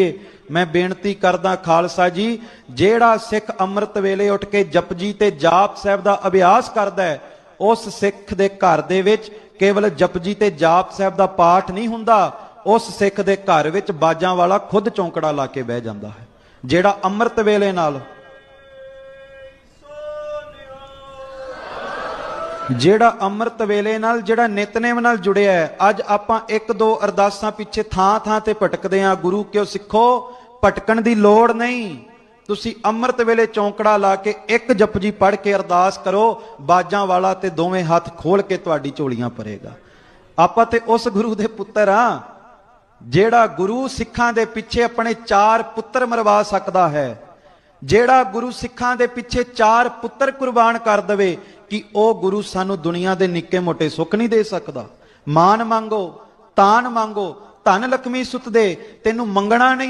ਮੈਂ ਬੇਨਤੀ ਕਰਦਾ ਖਾਲਸਾ ਜੀ, ਜਿਹੜਾ ਸਿੱਖ ਅੰਮ੍ਰਿਤ ਵੇਲੇ ਉੱਠ ਕੇ ਜਪਜੀ ਤੇ ਜਾਪ ਸਾਹਿਬ ਦਾ ਅਭਿਆਸ ਕਰਦਾ ਹੈ, ਉਸ ਸਿੱਖ ਦੇ ਘਰ ਦੇ ਵਿੱਚ ਕੇਵਲ ਜਪਜੀ ਤੇ ਜਾਪ ਸਾਹਿਬ ਦਾ ਪਾਠ ਨਹੀਂ ਹੁੰਦਾ, ਉਸ ਸਿੱਖ ਦੇ ਘਰ ਵਿੱਚ ਬਾਜਾਂ ਵਾਲਾ ਖੁਦ ਚੌਂਕੜਾ ਲਾ ਕੇ ਬਹਿ ਜਾਂਦਾ ਹੈ, ਜਿਹੜਾ ਅੰਮ੍ਰਿਤ ਵੇਲੇ ਨਾਲ ਜਿਹੜਾ ਅੰਮ੍ਰਿਤ ਵੇਲੇ ਨਾਲ, ਜਿਹੜਾ ਨਿਤਨੇਮ ਨਾਲ ਜੁੜਿਆ ਹੈ, ਅੱਜ ਆਪਾਂ ਇੱਕ ਦੋ ਅਰਦਾਸਾਂ ਪਿੱਛੇ ਥਾਂ ਥਾਂ ਤੇ ਭਟਕਦੇ ਆਂ ਗੁਰੂ ਕਿਉ ਸਿੱਖੋ? ਭਟਕਣ ਦੀ ਲੋੜ ਨਹੀਂ। ਤੁਸੀਂ ਅੰਮ੍ਰਿਤ ਵੇਲੇ ਚੌਂਕੜਾ ਲਾ ਕੇ ਇੱਕ ਜਪਜੀ ਪੜ੍ਹ ਕੇ ਅਰਦਾਸ ਕਰੋ, ਬਾਜਾਂ ਵਾਲਾ ਤੇ ਦੋਵੇਂ ਹੱਥ ਖੋਲ ਕੇ ਤੁਹਾਡੀ ਝੋਲੀਆਂ ਭਰੇਗਾ। ਆਪਾਂ ਤੇ ਉਸ ਗੁਰੂ ਦੇ ਪੁੱਤਰ ਆ ਜਿਹੜਾ ਗੁਰੂ ਸਿੱਖਾਂ ਦੇ ਪਿੱਛੇ ਆਪਣੇ ਚਾਰ ਪੁੱਤਰ ਮਰਵਾ ਸਕਦਾ ਹੈ। ਜਿਹੜਾ ਗੁਰੂ ਸਿੱਖਾਂ ਦੇ ਪਿੱਛੇ ਚਾਰ ਪੁੱਤਰ ਕੁਰਬਾਨ ਕਰ ਦਵੇ ਕਿ ਉਹ ਗੁਰੂ ਸਾਨੂੰ ਦੁਨੀਆ ਦੇ ਨਿੱਕੇ ਮੋਟੇ ਸੁੱਖ ਨਹੀਂ ਦੇ ਸਕਦਾ। ਮਾਨ ਮੰਗੋ, ਤਾਨ ਮੰਗੋ, ਧਨ ਲਖਮੀ ਸੁਤ ਦੇ, ਤੈਨੂੰ ਮੰਗਣਾ ਨਹੀਂ